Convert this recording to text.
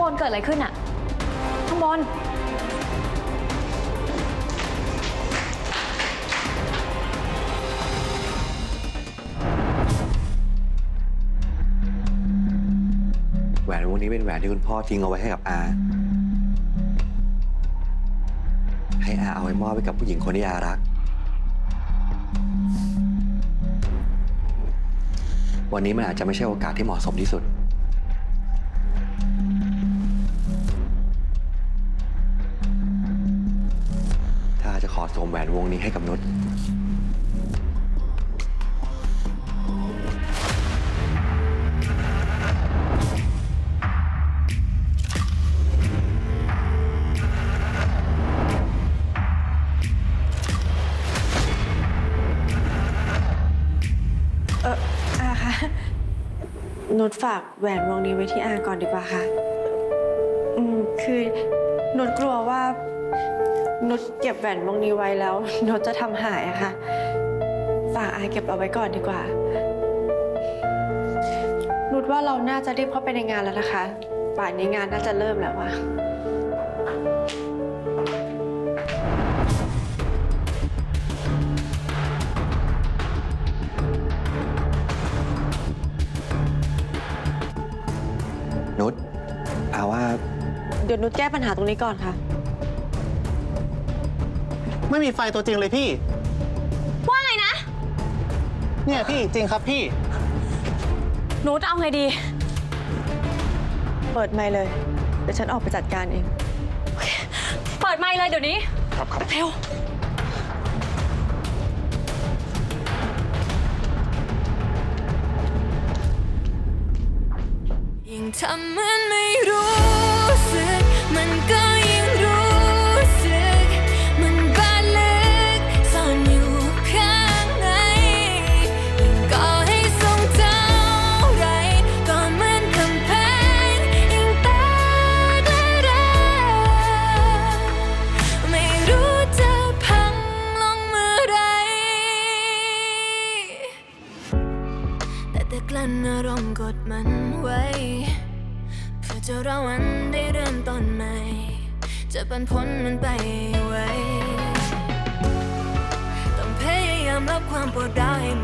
บนเกิดอะไรขึ้นอะข้างบน แหวนวงนี้เป็นแหวนที่คุณพ่อทิ้งเอาไว้ให้กับอา ให้อาเอาไว้มอบให้กับผู้หญิงคนที่อารัก วันนี้มันอาจจะไม่ใช่โอกาสที่เหมาะสมที่สุด ขอสวมแหวนวงนี้ให้กับนุชเอออาคะนุชฝากแหวนวงนี้ไว้ที่อาก่อนดีกว่าค่ะ อืม คือนุชกลัวว่า นุชเก็บแหวนวงนี้ไว้แล้วนุชจะทำหายอะค่ะ ฝากอาเก็บเอาไว้ก่อนดีกว่า นุชว่าเราน่าจะรีบเข้าไปในงานแล้วนะคะ ป่านนี้งานน่าจะเริ่มแล้วอะนุชอาว่า เดี๋ยวนุชแก้ปัญหาตรงนี้ก่อนค่ะ ไม่มีไฟตัวจริงเลยพี่ ว่าไงนะ เนี่ยพี่จริงครับพี่ หนูจะเอาไงดี เปิดไมค์เลย เดี๋ยวฉันออกไปจัดการเอง เปิดไมค์เลยเดี๋ยวนี้ ครับครับ เร็ว ยิ่งทำเหมือนไม่ นอารมณ์กดมันไว้ เพื่อจะรอวันได้เริ่มต้นใหม่ จะปันพ้นมันไปไว้ ต้องพยายามรับความปวดร้าวให้ม